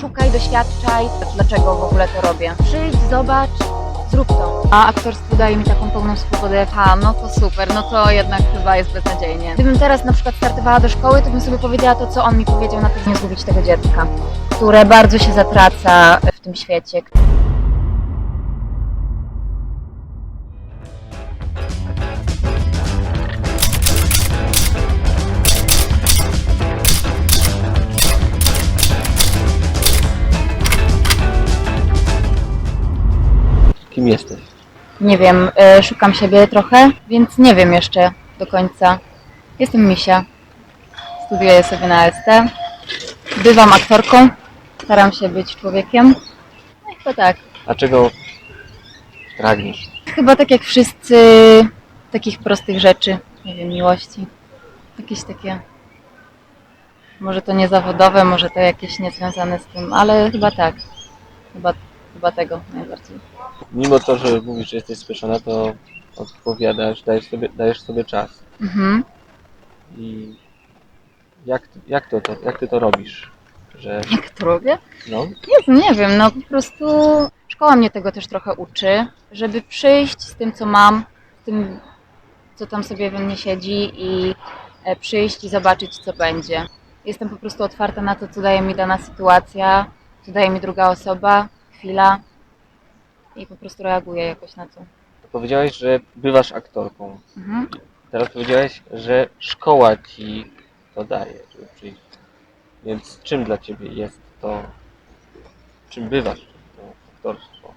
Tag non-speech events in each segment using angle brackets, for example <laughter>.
szukaj, doświadczaj, dlaczego w ogóle to robię. Przyjdź, zobacz, zrób to. A aktorstwo daje mi taką pełną swobodę. A, no to super, no to jednak chyba jest beznadziejnie. Gdybym teraz na przykład startowała do szkoły, to bym sobie powiedziała to, co on mi powiedział na nie zgubić tego dziecka, które bardzo się zatraca w tym świecie. Kim jesteś? Nie wiem, e, szukam siebie trochę, więc nie wiem jeszcze do końca. Jestem Misia. Studiuję sobie na LST. Bywam aktorką. Staram się być człowiekiem. No i chyba tak. A czego pragniesz? Chyba tak jak wszyscy, takich prostych rzeczy. Nie wiem, miłości. Jakieś takie. Może to nie zawodowe, może to jakieś niezwiązane z tym, ale chyba tak. Chyba, chyba tego najbardziej. Mimo to, że mówisz, że jesteś spieszona, to odpowiadasz, dajesz sobie, dajesz sobie czas. Mhm. I jak, ty- jak, to, to, jak ty to robisz? Że Jak to robię? no, Jezu, nie wiem, no po prostu szkoła mnie tego też trochę uczy, żeby przyjść z tym, co mam, z tym, co tam sobie we mnie siedzi i e, przyjść i zobaczyć, co będzie. Jestem po prostu otwarta na to, co daje mi dana sytuacja, co daje mi druga osoba, chwila i po prostu reaguję jakoś na to. powiedziałeś, że bywasz aktorką. Mhm. Teraz powiedziałeś, że szkoła ci to daje, przyjść. Więc czym dla ciebie jest to, czym bywasz to aktorstwo?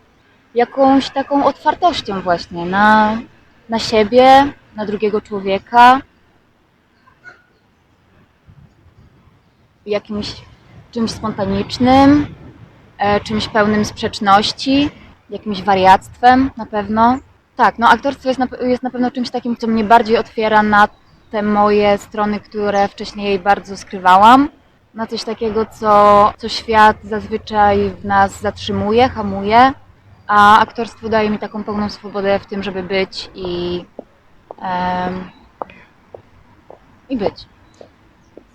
Jakąś taką otwartością właśnie na, na siebie, na drugiego człowieka, jakimś czymś spontanicznym, e, czymś pełnym sprzeczności, jakimś wariactwem na pewno. Tak, no aktorstwo jest na, jest na pewno czymś takim, co mnie bardziej otwiera na te moje strony, które wcześniej bardzo skrywałam. Na coś takiego, co, co świat zazwyczaj w nas zatrzymuje, hamuje, a aktorstwo daje mi taką pełną swobodę w tym, żeby być i, em, i być.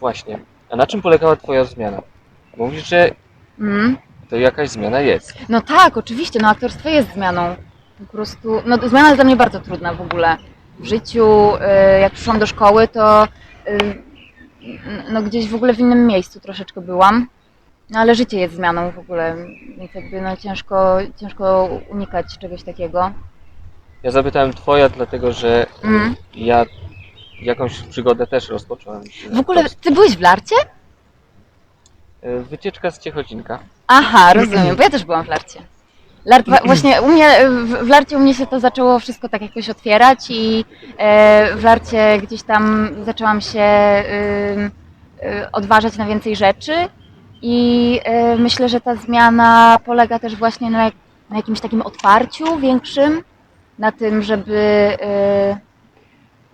Właśnie. A na czym polegała twoja zmiana? Mówisz, że Mm. To jakaś zmiana jest. No tak, oczywiście, no aktorstwo jest zmianą. Po prostu, no zmiana jest dla mnie bardzo trudna w ogóle. W życiu, y, jak przyszłam do szkoły, to y, no gdzieś w ogóle w innym miejscu troszeczkę byłam. No ale życie jest zmianą w ogóle, więc jakby no ciężko, ciężko unikać czegoś takiego. Ja zapytałem twoja, dlatego że Mm. ja jakąś przygodę też rozpocząłem. z W ogóle, aktorstwem. ty byłeś w Larcie? E, Wycieczka z Ciechocinka. Aha, rozumiem, bo ja też byłam w Larcie. Lart, właśnie u mnie, w, Larcie u mnie się to zaczęło wszystko tak jakoś otwierać i e, w Larcie gdzieś tam zaczęłam się y, odważać na więcej rzeczy i e, myślę, że ta zmiana polega też właśnie na, na jakimś takim otwarciu większym, na tym, żeby e,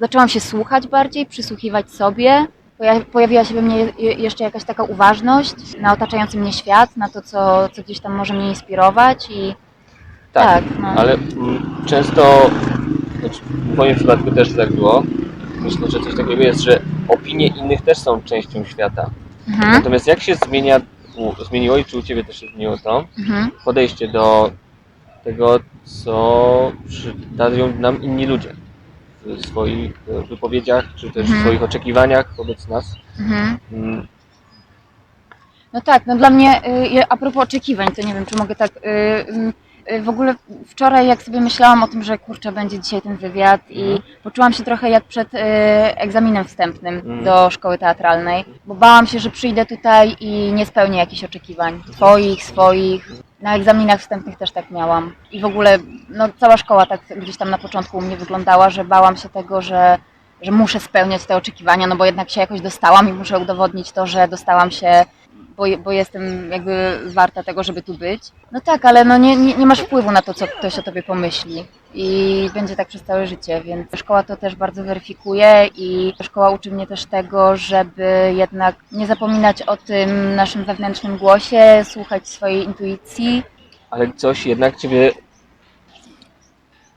zaczęłam się słuchać bardziej, przysłuchiwać sobie. Poja- Pojawiła się we mnie je- jeszcze jakaś taka uważność na otaczający mnie świat, na to, co, co gdzieś tam może mnie inspirować i Tak, tak, no. ale mm, często, znaczy w moim przypadku też tak było, myślę, że coś takiego jest, że opinie innych też są częścią świata. Mhm, Natomiast jak się zmienia, zmieniło i czy u Ciebie też się zmieniło to, mhm, podejście do tego, co dają nam inni ludzie w swoich e, wypowiedziach, czy też w Mhm. swoich oczekiwaniach wobec nas. mhm. Mm, No tak, no dla mnie, y, a propos oczekiwań, to nie wiem, czy mogę tak. y, y, y, W ogóle wczoraj, jak sobie myślałam o tym, że kurczę, będzie dzisiaj ten wywiad, i Mhm. poczułam się trochę jak przed y, egzaminem wstępnym Mhm. do szkoły teatralnej, bo bałam się, że przyjdę tutaj i nie spełnię jakichś oczekiwań. Twoich, swoich. Na egzaminach wstępnych też tak miałam. I w ogóle, no cała szkoła tak gdzieś tam na początku u mnie wyglądała, że bałam się tego, że że muszę spełniać te oczekiwania, no bo jednak się jakoś dostałam i muszę udowodnić to, że dostałam się, bo, bo jestem jakby warta tego, żeby tu być. No tak, ale no nie, nie, nie masz wpływu na to, co ktoś o tobie pomyśli i będzie tak przez całe życie, więc szkoła to też bardzo weryfikuje i szkoła uczy mnie też tego, żeby jednak nie zapominać o tym naszym wewnętrznym głosie, słuchać swojej intuicji. ale coś jednak Ciebie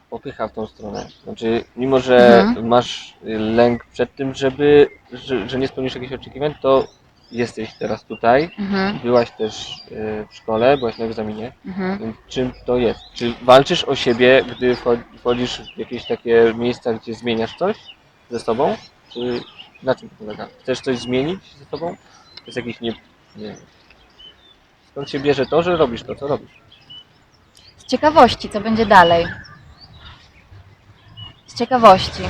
popycha w tą stronę. Znaczy, mimo że Mhm. masz lęk przed tym, żeby, że, że nie spełnisz jakichś oczekiwań, to jesteś teraz tutaj, Mhm, byłaś też e, w szkole, byłaś na egzaminie, mhm. czym to jest? Czy walczysz o siebie, gdy wcho- wchodzisz w jakieś takie miejsca, gdzie zmieniasz coś ze sobą? Czy na czym to polega? Chcesz coś zmienić ze sobą? To jest jakiś nie... nie wiem. Skąd się bierze to, że robisz to, co robisz? Z ciekawości, co będzie dalej. Z ciekawości.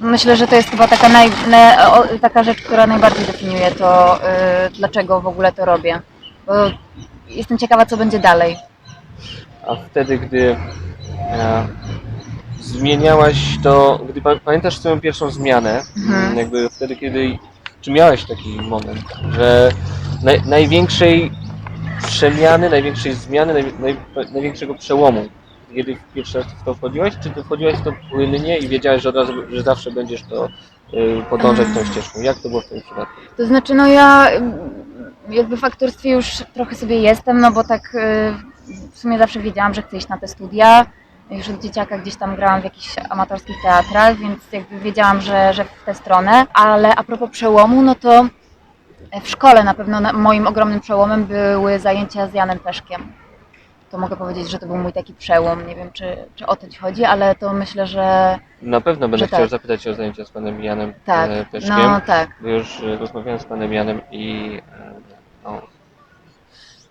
Myślę, że to jest chyba taka, naj, ne, o, taka rzecz, która najbardziej definiuje to, y, dlaczego w ogóle to robię. Bo jestem ciekawa, co będzie dalej. A wtedy, gdy e, zmieniałaś to, gdy pa, pamiętasz swoją pierwszą zmianę, Mhm. jakby wtedy, kiedy, czy miałeś taki moment, że naj, największej przemiany, największej zmiany, naj, naj, największego przełomu, kiedy pierwszy raz w to wchodziłaś, czy ty wchodziłaś w to płynnie i wiedziałeś, że od razu, że zawsze będziesz to y, podążać tą ścieżką? Jak to było w tym przypadku? To znaczy, no ja ym, jakby w aktorstwie już trochę sobie jestem, no bo tak y, w sumie zawsze wiedziałam, że chcę iść na te studia. Już od dzieciaka gdzieś tam grałam w jakichś amatorskich teatrach, więc jakby wiedziałam, że, że w tę stronę. Ale a propos przełomu, no to w szkole na pewno moim ogromnym przełomem były zajęcia z Janem Peszkiem. To mogę powiedzieć, że to był mój taki przełom. Nie wiem, czy, czy o to ci chodzi, ale to myślę, że Na pewno będę chciał tak. zapytać o zajęcia z panem Janem tak. e, Peszkiem. No tak. Już e, rozmawiałem z panem Janem i e, no,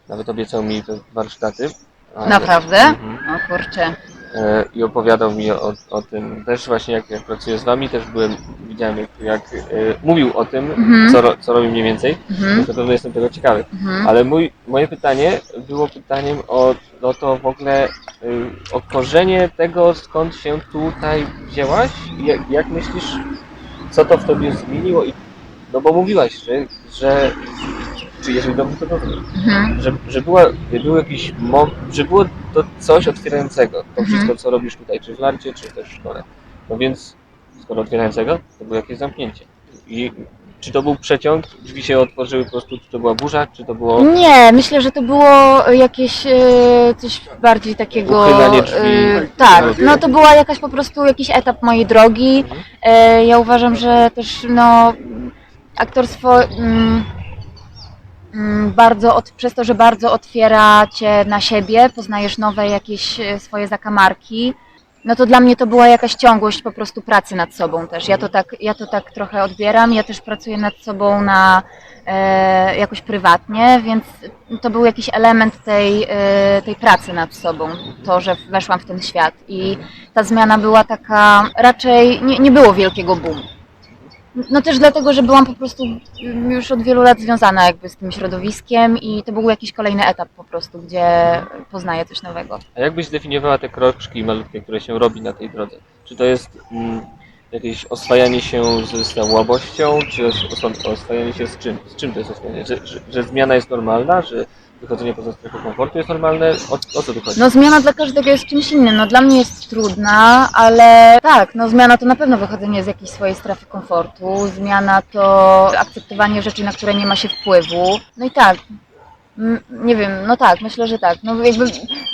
nawet obiecał mi te warsztaty. ale- Naprawdę? Mhm. No kurczę. E, I opowiadał mi o, o tym też właśnie jak, jak pracuję z wami, też byłem, widziałem jak, jak e, mówił o tym, Mhm. co, co robi mniej więcej, Mhm. więc na pewno jestem tego ciekawy. Mhm. Ale mój, moje pytanie było pytaniem o, o to w ogóle, y, o korzenie tego, skąd się tutaj wzięłaś i jak, jak myślisz, co to w tobie zmieniło? I, no bo mówiłaś, że, że czy jeżeli dobrze to rozumiem, Mhm. że, że, była, był jakiś mo, że było to coś otwierającego, to Mhm. wszystko, co robisz tutaj, czy w Larcie, czy też w szkole. No więc, skoro otwierającego, to było jakieś zamknięcie. I czy to był przeciąg, drzwi się otworzyły po prostu, czy to była burza, czy to było... Nie, myślę, że to było jakieś e, coś bardziej takiego. Uchylanie drzwi. e, tak, no to była jakaś po prostu jakiś etap mojej drogi. Mhm. E, ja uważam, że też no aktorstwo mm, bardzo od, przez to, że bardzo otwiera cię na siebie, poznajesz nowe jakieś e, swoje zakamarki. No to dla mnie to była jakaś ciągłość po prostu pracy nad sobą też. Ja to tak, ja to tak trochę odbieram. Ja też pracuję nad sobą na e, jakoś prywatnie, więc to był jakiś element tej, e, tej pracy nad sobą, to, że weszłam w ten świat i ta zmiana była taka, raczej nie, nie było wielkiego boomu. No też dlatego, że byłam po prostu już od wielu lat związana jakby z tym środowiskiem i to był jakiś kolejny etap po prostu, gdzie poznaję coś nowego. A jak byś zdefiniowała te kroczki malutkie, które się robi na tej drodze? Czy to jest mm, jakieś oswajanie się z słabością, czy os- os- oswajanie się z czym? Z czym to jest oswajanie? Że, że, że zmiana jest normalna, że wychodzenie poza strefę komfortu jest normalne? O, o co tu chodzi? No zmiana dla każdego jest czymś innym. No dla mnie jest trudna, ale tak, no zmiana to na pewno wychodzenie z jakiejś swojej strefy komfortu. Zmiana to akceptowanie rzeczy, na które nie ma się wpływu. No i tak. Nie wiem, no tak, myślę, że tak. No jakby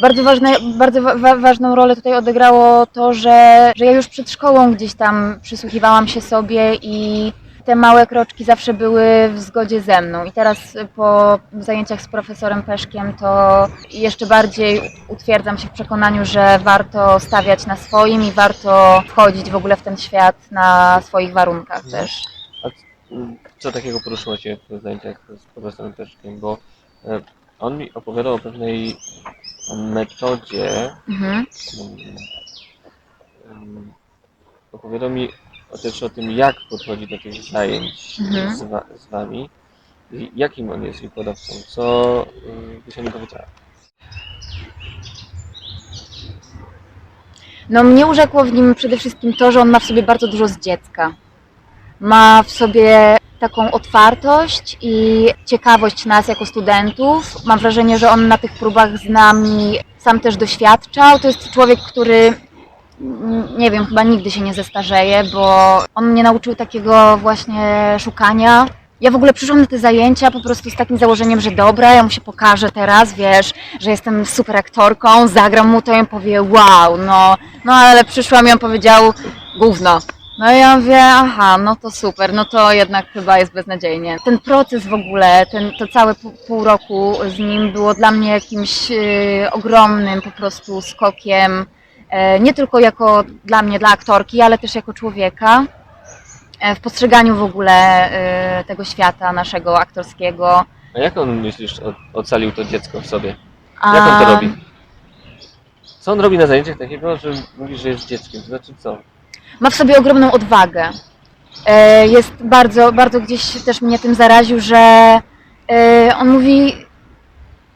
bardzo, ważne, bardzo wa- ważną rolę tutaj odegrało to, że, że ja już przed szkołą gdzieś tam przysłuchiwałam się sobie i te małe kroczki zawsze były w zgodzie ze mną. I teraz po zajęciach z profesorem Peszkiem to jeszcze bardziej utwierdzam się w przekonaniu, że warto stawiać na swoim i warto wchodzić w ogóle w ten świat na swoich warunkach też. Mm, Co takiego poruszyło Cię w zajęciach z profesorem Peszkiem? Bo e, on mi opowiadał o pewnej metodzie, Mhm. mm, mm, opowiadał mi też o tym, jak podchodzi do tych zajęć Mhm. z, wa- z Wami i jakim on jest wykładowcą, co y, byś o nim powiedziała? No mnie urzekło w nim przede wszystkim to, że on ma w sobie bardzo dużo z dziecka. Ma w sobie taką otwartość i ciekawość nas jako studentów. Mam wrażenie, że on na tych próbach z nami sam też doświadczał. To jest człowiek, który nie wiem, chyba nigdy się nie zestarzeje, bo on mnie nauczył takiego właśnie szukania. Ja w ogóle przyszłam na te zajęcia po prostu z takim założeniem, że dobra, ja mu się pokażę teraz, wiesz, że jestem super aktorką, zagram mu to i on powie wow, no, no ale przyszłam i on powiedział gówno, No i ja mówię, aha, no to super, no to jednak chyba jest beznadziejnie. Ten proces w ogóle, ten, to całe pół, roku z nim było dla mnie jakimś e, ogromnym po prostu skokiem, nie tylko jako dla mnie, dla aktorki, ale też jako człowieka, e, w postrzeganiu w ogóle e, tego świata naszego aktorskiego. A jak on, myślisz, ocalił to dziecko w sobie? Jak on to A, robi? Co on robi na zajęciach takiego, że mówisz, że jest dzieckiem? To znaczy co? ma w sobie ogromną odwagę. E, Jest bardzo, bardzo gdzieś też mnie tym zaraził, że e, on mówi: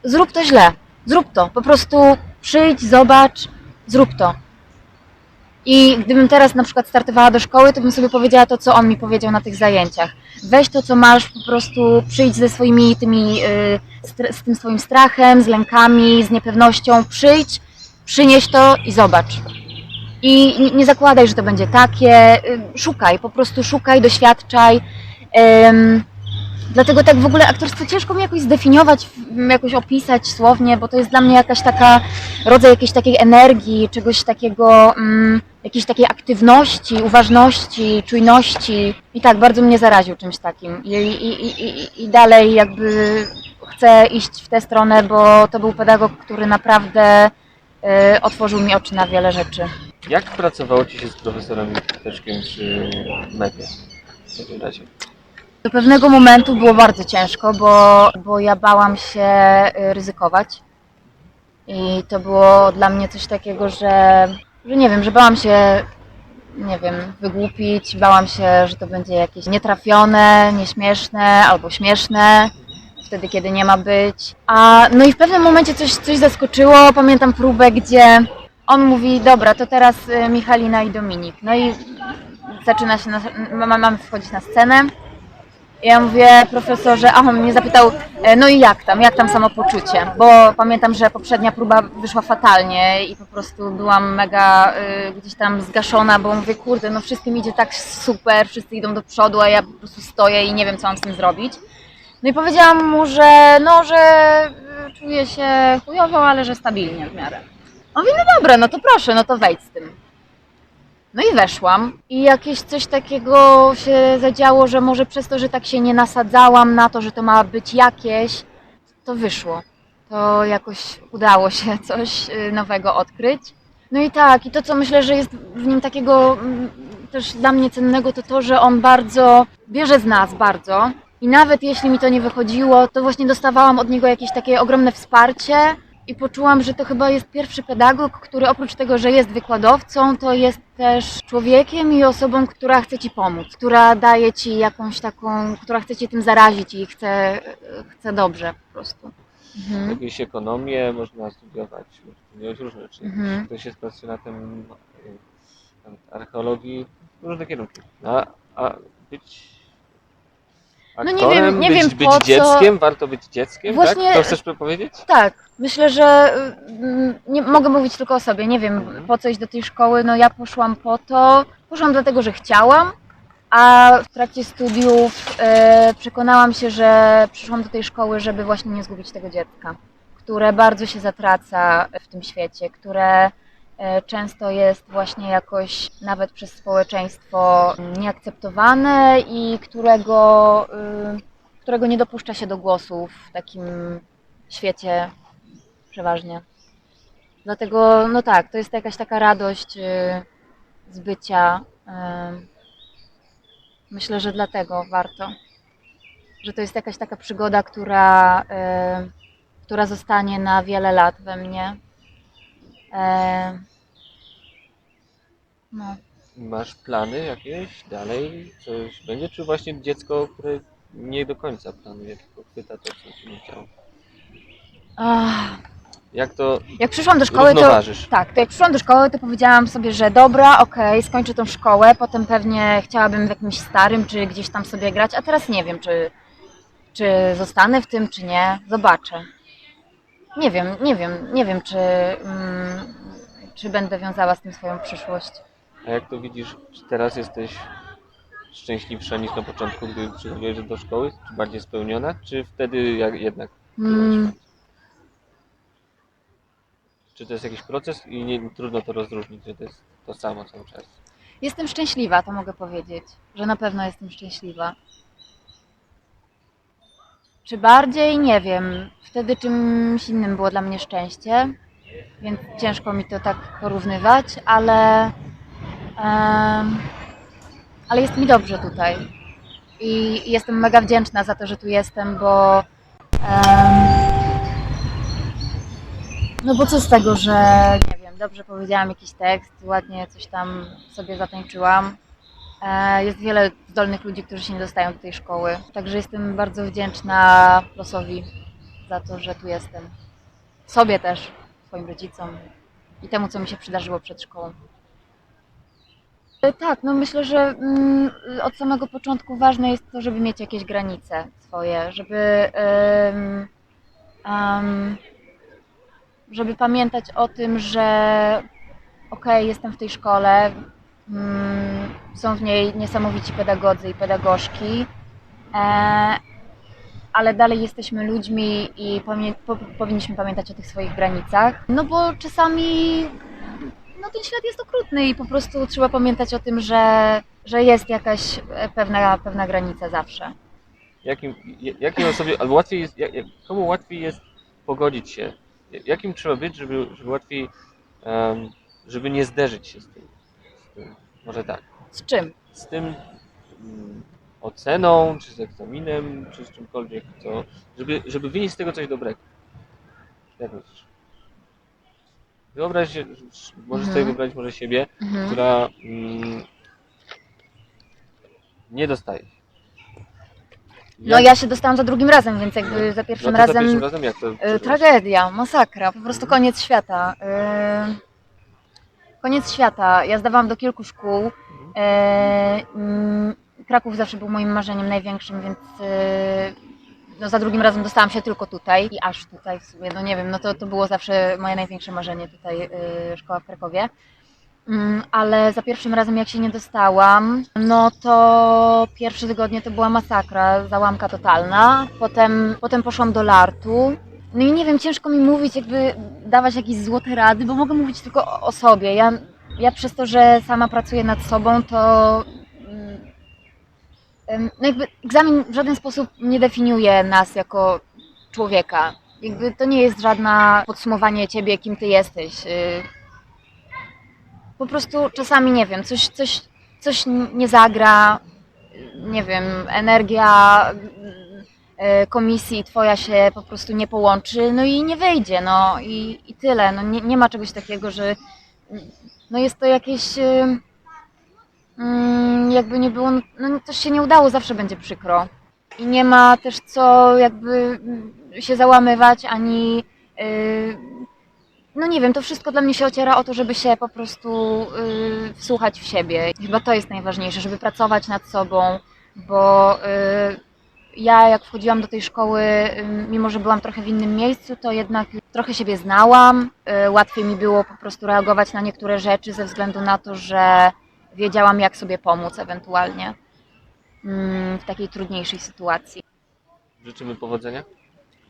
zrób to źle, zrób to, po prostu przyjdź, zobacz, zrób to. I gdybym teraz na przykład startowała do szkoły, to bym sobie powiedziała to, co on mi powiedział na tych zajęciach. Weź to, co masz, po prostu przyjdź ze swoimi tymi, y, z tym swoim strachem, z lękami, z niepewnością, przyjdź, przynieś to i zobacz. I nie, zakładaj, że to będzie takie. y, Szukaj, po prostu szukaj, doświadczaj. Dlatego tak w ogóle aktorstwo ciężko mi jakoś zdefiniować, jakoś opisać słownie, bo to jest dla mnie jakaś taka rodzaj jakiejś takiej energii, czegoś takiego, mm, jakiejś takiej aktywności, uważności, czujności. I tak, bardzo mnie zaraził czymś takim. I, i, i, i, i dalej jakby chcę iść w tę stronę, bo to był pedagog, który naprawdę y, otworzył mi oczy na wiele rzeczy. Jak pracowało Ci się z profesorem Teczkiem czy Mekiem? W takim razie. Do pewnego momentu było bardzo ciężko, bo, bo ja bałam się y, ryzykować. I to było dla mnie coś takiego, że, że nie wiem, że bałam się, nie wiem, wygłupić, bałam się, że to będzie jakieś nietrafione, nieśmieszne albo śmieszne, wtedy kiedy nie ma być. A no i w pewnym momencie coś, coś zaskoczyło. Pamiętam próbę, gdzie on mówi, dobra, to teraz y, Michalina i Dominik. No i zaczyna się, mamy wchodzić na scenę. Ja mówię, profesorze, a on mnie zapytał, e, no i jak tam, jak tam samopoczucie? Bo pamiętam, że poprzednia próba wyszła fatalnie i po prostu byłam mega y, gdzieś tam zgaszona, bo mówię, kurde, no wszystkim idzie tak super, wszyscy idą do przodu, a ja po prostu stoję i nie wiem, co mam z tym zrobić. No i powiedziałam mu, że no, że y, czuję się chujowo, ale że stabilnie w miarę. On mówi, no dobra, no to proszę, no to wejdź z tym. No i weszłam i jakieś coś takiego się zadziało, że może przez to, że tak się nie nasadzałam na to, że to ma być jakieś, to wyszło. To jakoś udało się <laughs> coś y, nowego odkryć. No i tak, i to co myślę, że jest w nim takiego mm, też dla mnie cennego, to to, że on bardzo bierze z nas bardzo. I nawet jeśli mi to nie wychodziło, to właśnie dostawałam od niego jakieś takie ogromne wsparcie i poczułam, że to chyba jest pierwszy pedagog, który oprócz tego, że jest wykładowcą, to jest też człowiekiem i osobą, która chce ci pomóc, która daje ci jakąś taką, która chce cię tym zarazić i chce, chce dobrze po prostu. Mhm. Jakieś ekonomię można studiować, studiować różne rzeczy. Mhm. Ktoś jest pasjonatem archeologii, różne kierunki. A, a być No nie wiem- nie być, wiem, być po co- dzieckiem, warto być dzieckiem, Właśnie- tak? To chcesz powiedzieć? Tak, myślę, że mm, nie mogę mówić tylko o sobie. Nie wiem Mhm. po co iść do tej szkoły. No ja poszłam po to, poszłam dlatego, że chciałam, a w trakcie studiów e, przekonałam się, że przyszłam do tej szkoły, żeby właśnie nie zgubić tego dziecka, które bardzo się zatraca w tym świecie, które często jest właśnie jakoś nawet przez społeczeństwo nieakceptowane i którego, y, którego nie dopuszcza się do głosu w takim świecie przeważnie. Dlatego, no tak, to jest jakaś taka radość y, z bycia. ym. Myślę, że dlatego warto. Że to jest jakaś taka przygoda, która, y, która zostanie na wiele lat we mnie. E, No. Masz plany jakieś dalej? Coś będzie? Czy właśnie dziecko, które nie do końca planuje, tylko chwyta to, co ci nie chciało? Ach, Jak to Jak przyszłam do szkoły, to? Tak, to jak przyszłam do szkoły, to powiedziałam sobie, że dobra, okej, skończę tą szkołę, potem pewnie chciałabym w jakimś starym, czy gdzieś tam sobie grać, a teraz nie wiem, czy, czy zostanę w tym, czy nie, zobaczę. Nie wiem, nie wiem, nie wiem, czy, mm, czy będę wiązała z tym swoją przyszłość. A jak to widzisz, czy teraz jesteś szczęśliwsza niż na początku, gdy przychodziłeś do szkoły? Czy bardziej spełniona? Czy wtedy jak, jednak Mm, Czy to jest jakiś proces i nie, trudno to rozróżnić, że to jest to samo cały czas? Jestem szczęśliwa, to mogę powiedzieć, że na pewno jestem szczęśliwa. Czy bardziej? Nie wiem. Wtedy czymś innym było dla mnie szczęście, więc ciężko mi to tak porównywać, ale, ale jest mi dobrze tutaj. I jestem mega wdzięczna za to, że tu jestem, bo no bo co z tego, że nie wiem, dobrze powiedziałam jakiś tekst, ładnie coś tam sobie zatańczyłam. E, Jest wiele zdolnych ludzi, którzy się nie dostają do tej szkoły. Także jestem bardzo wdzięczna losowi za to, że tu jestem. Sobie też, swoim rodzicom i temu, co mi się przydarzyło przed szkołą. E, Tak, no myślę, że mm, od samego początku ważne jest to, żeby mieć jakieś granice swoje, żeby, żeby pamiętać o tym, że okej, jestem w tej szkole, mm, są w niej niesamowici pedagodzy i pedagogzki, e, ale dalej jesteśmy ludźmi i pamię- po, powinniśmy pamiętać o tych swoich granicach, no bo czasami no ten świat jest okrutny i po prostu trzeba pamiętać o tym, że, że jest jakaś e, pewna, pewna granica zawsze. Jakim, j- jakiej osobie, albo łatwiej jest, jak, komu łatwiej jest pogodzić się? Jakim trzeba być, żeby, żeby łatwiej, em, żeby nie zderzyć się z tym, z tym? Może tak. Z czym? z tym mm, oceną, czy z egzaminem, czy z czymkolwiek, co, żeby, żeby wynieść z tego coś dobrego. Jak myślisz? Wyobraź się, możesz Mhm. sobie wyobrazić może siebie, Mhm. która mm, nie dostaje. No ja się dostałam za drugim razem, więc jakby za no pierwszym to razem Za pierwszym razem jak to przeżyłaś? Tragedia, masakra, po prostu Mhm. koniec świata. E, Koniec świata. Ja zdawałam do kilku szkół. Mm, Kraków zawsze był moim marzeniem największym, więc e, no za drugim razem dostałam się tylko tutaj i aż tutaj w sumie, no nie wiem, no to, to było zawsze moje największe marzenie tutaj, e, szkoła w Krakowie. Mm, Ale za pierwszym razem jak się nie dostałam, no to pierwsze tygodnie to była masakra, załamka totalna. Potem, potem poszłam do lartu. No i nie wiem, ciężko mi mówić, jakby dawać jakieś złote rady, bo mogę mówić tylko o, o sobie. Ja, ja przez to, że sama pracuję nad sobą, to no jakby egzamin w żaden sposób nie definiuje nas jako człowieka. Jakby to nie jest żadne podsumowanie ciebie, kim ty jesteś. y, po prostu czasami nie wiem, coś, coś, coś nie zagra, nie wiem, energia e, komisji twoja się po prostu nie połączy, no i nie wyjdzie, no i, i tyle. No nie, nie ma czegoś takiego, że no jest to jakieś mm, jakby nie było, no coś się nie udało, zawsze będzie przykro. I nie ma też co jakby mm, się załamywać, ani e, no nie wiem, to wszystko dla mnie się ociera o to, żeby się po prostu y, wsłuchać w siebie. Chyba to jest najważniejsze, żeby pracować nad sobą, bo y, ja jak wchodziłam do tej szkoły, y, mimo że byłam trochę w innym miejscu, to jednak trochę siebie znałam. Y, łatwiej mi było po prostu reagować na niektóre rzeczy ze względu na to, że wiedziałam, jak sobie pomóc ewentualnie mm, w takiej trudniejszej sytuacji. Życzymy powodzenia.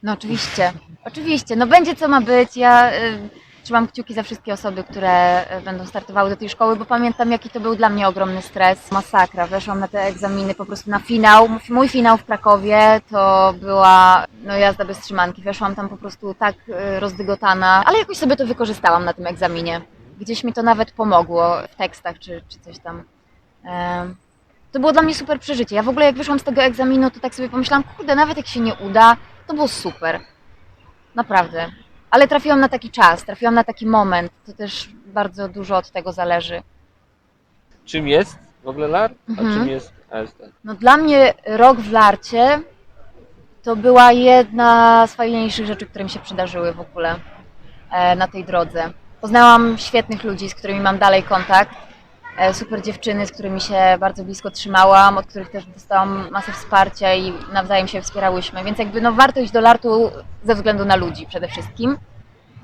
No oczywiście, <laughs> oczywiście. No będzie co ma być. Ja y, trzymam kciuki za wszystkie osoby, które y, będą startowały do tej szkoły, bo pamiętam jaki to był dla mnie ogromny stres, masakra. Weszłam na te egzaminy po prostu na finał. Mój finał w Krakowie to była no jazda bez trzymanki. Weszłam tam po prostu tak y, rozdygotana, ale jakoś sobie to wykorzystałam na tym egzaminie. Gdzieś mi to nawet pomogło w tekstach czy, czy coś tam. To było dla mnie super przeżycie. Ja w ogóle jak wyszłam z tego egzaminu, to tak sobie pomyślałam, kurde, nawet jak się nie uda, to było super. Naprawdę. Ale trafiłam na taki czas, trafiłam na taki moment. To też bardzo dużo od tego zależy. Czym jest w ogóle LAR, a Mhm. czym jest AST? No dla mnie rok w Larcie to była jedna z fajniejszych rzeczy, które mi się przydarzyły w ogóle e, na tej drodze. Poznałam świetnych ludzi, z którymi mam dalej kontakt. E, Super dziewczyny, z którymi się bardzo blisko trzymałam, od których też dostałam masę wsparcia i nawzajem się wspierałyśmy. Więc jakby no warto iść do Lartu ze względu na ludzi przede wszystkim,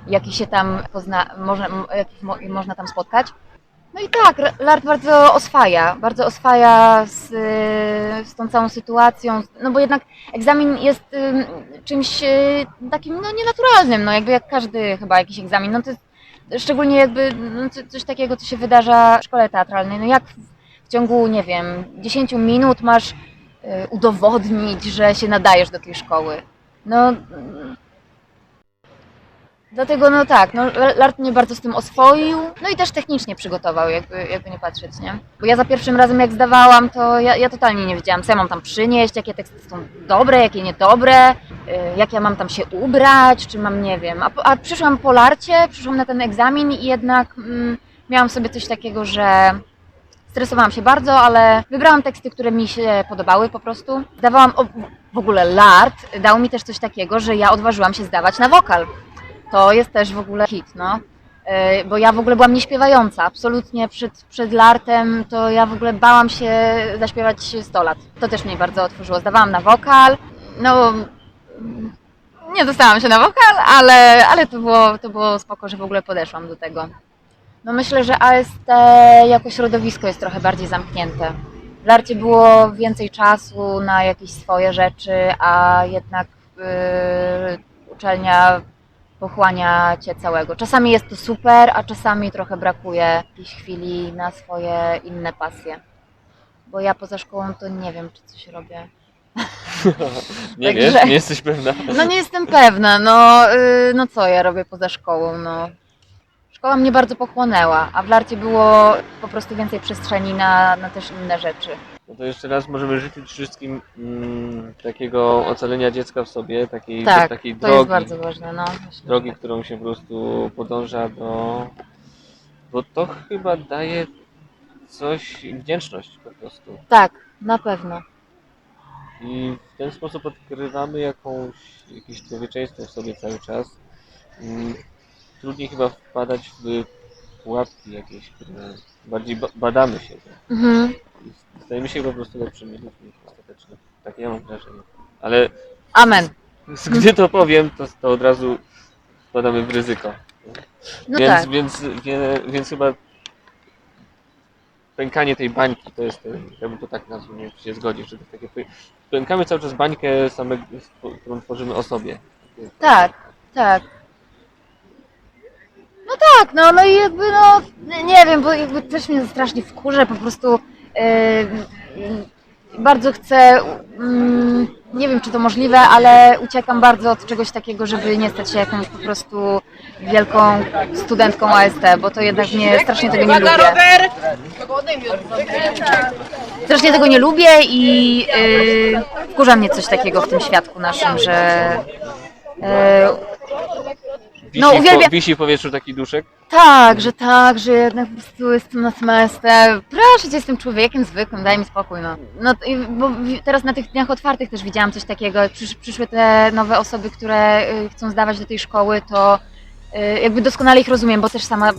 jakich się tam pozna, można, jakich mo, można tam spotkać. No i tak, Lart bardzo oswaja, bardzo oswaja z, z tą całą sytuacją, no bo jednak egzamin jest ym, czymś y, takim no, nienaturalnym, no jakby jak każdy chyba jakiś egzamin, no to jest szczególnie jakby no, co- coś takiego, co się wydarza w szkole teatralnej. No jak w, w ciągu, nie wiem, 10 minut masz y, udowodnić, że się nadajesz do tej szkoły? No. Dlatego no tak, no, Lart mnie bardzo z tym oswoił, no i też technicznie przygotował, jakby, jakby nie patrzeć, nie? Bo ja za pierwszym razem jak zdawałam, to ja, ja totalnie nie wiedziałam, co ja mam tam przynieść, jakie teksty są dobre, jakie niedobre, y, jak ja mam tam się ubrać, czy mam, nie wiem. A, a przyszłam po Larcie, przyszłam na ten egzamin i jednak mm, miałam sobie coś takiego, że stresowałam się bardzo, ale wybrałam teksty, które mi się podobały po prostu. Zdawałam, o, w ogóle Lart dał mi też coś takiego, że ja odważyłam się zdawać na wokal. To jest też w ogóle hit, no. Yy, Bo ja w ogóle byłam nieśpiewająca, absolutnie przed, przed lartem to ja w ogóle bałam się zaśpiewać 100 lat. To też mnie bardzo otworzyło. Zdawałam na wokal, no nie dostałam się na wokal, ale, ale to, było, to było spoko, że w ogóle podeszłam do tego. No myślę, że AST jako środowisko jest trochę bardziej zamknięte. W larcie było więcej czasu na jakieś swoje rzeczy, a jednak yy, uczelnia pochłania cię całego. Czasami jest to super, a czasami trochę brakuje jakiejś chwili na swoje inne pasje. Bo ja poza szkołą to nie wiem, czy coś robię. Nie Także- wiesz, nie jesteś pewna. No nie jestem pewna, no, yy, no co ja robię poza szkołą, no. Szkoła mnie bardzo pochłonęła, a w Larcie było po prostu więcej przestrzeni na, na też inne rzeczy. No to jeszcze raz możemy życzyć wszystkim mm, takiego ocalenia dziecka w sobie, takiej, Tak, takiej To drogi, jest bardzo ważne, no. Myślę, drogi, że- którą się po prostu podąża do... Bo to chyba daje coś, wdzięczność po prostu. Tak, na pewno. I w ten sposób odkrywamy jakąś, jakieś człowieczeństwo w sobie cały czas. Mm, Trudniej chyba wpadać w pułapki jakieś, które bardziej ba- badamy siebie. Mhm. Stajemy się po prostu lepszymi ludźmi ostatecznie. Takie ja mam wrażenie. Ale Amen. gdy to powiem, to, to od razu wpadamy w ryzyko. No więc, tak. więc, wie- więc chyba pękanie tej bańki to jest, ten- ja bym to tak nazwał, nie wiem, czy się zgodzisz, że to takie, pę- pękamy cały czas bańkę samego, którą tworzymy o sobie. Tak, tak. No tak, no, no i jakby no, nie wiem, bo jakby też mnie strasznie wkurza po prostu bardzo chcę, mm, nie wiem czy to możliwe, ale uciekam bardzo od czegoś takiego, żeby nie stać się jakąś po prostu wielką studentką AST, bo to jednak mnie strasznie tego nie lubię. Strasznie tego nie lubię i yy, wkurza mnie coś takiego w tym świadku naszym, że yy, Wisi, No, w uwielbiam- po, wisi w powietrzu taki duszek. Tak, że tak, że jednak po prostu jestem na semestr. Proszę cię, jestem człowiekiem zwykłym, daj mi spokój. No. No, i- bo w- teraz na tych dniach otwartych też widziałam coś takiego. Przysz, przyszły te nowe osoby, które y, chcą zdawać do tej szkoły, to jakby doskonale ich rozumiem, bo też sama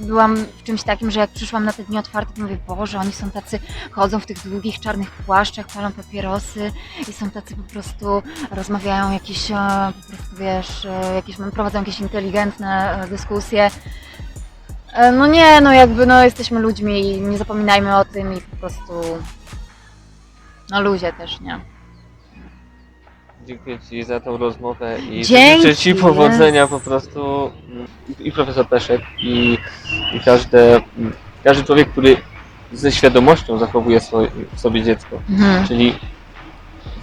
byłam w czymś takim, że jak przyszłam na te dni otwarte, to mówię, Boże, oni są tacy, chodzą w tych długich czarnych płaszczach, palą papierosy i są tacy po prostu, rozmawiają jakieś, e, po prostu wiesz, e, jakieś, prowadzą jakieś inteligentne e, dyskusje. E, No nie, no jakby no jesteśmy ludźmi i nie zapominajmy o tym i po prostu no ludzie też, nie? Dziękuję Ci za tą rozmowę i Dzięki, życzę Ci powodzenia po prostu mm, i, profesor Peszek i, i każde, mm, każdy człowiek, który ze świadomością zachowuje swoje, w sobie dziecko. Mhm. Czyli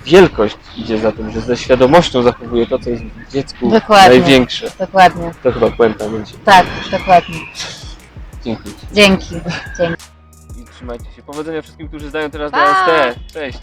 wielkość idzie za tym, że ze świadomością zachowuje to, co jest w dziecku Dokładnie. największe. Dokładnie, To chyba puenta będzie. tak, dokładnie. Dzięki. Dzięki. Dzięki. I trzymajcie się. Powodzenia wszystkim, którzy zdają teraz Pa! na ST. Cześć.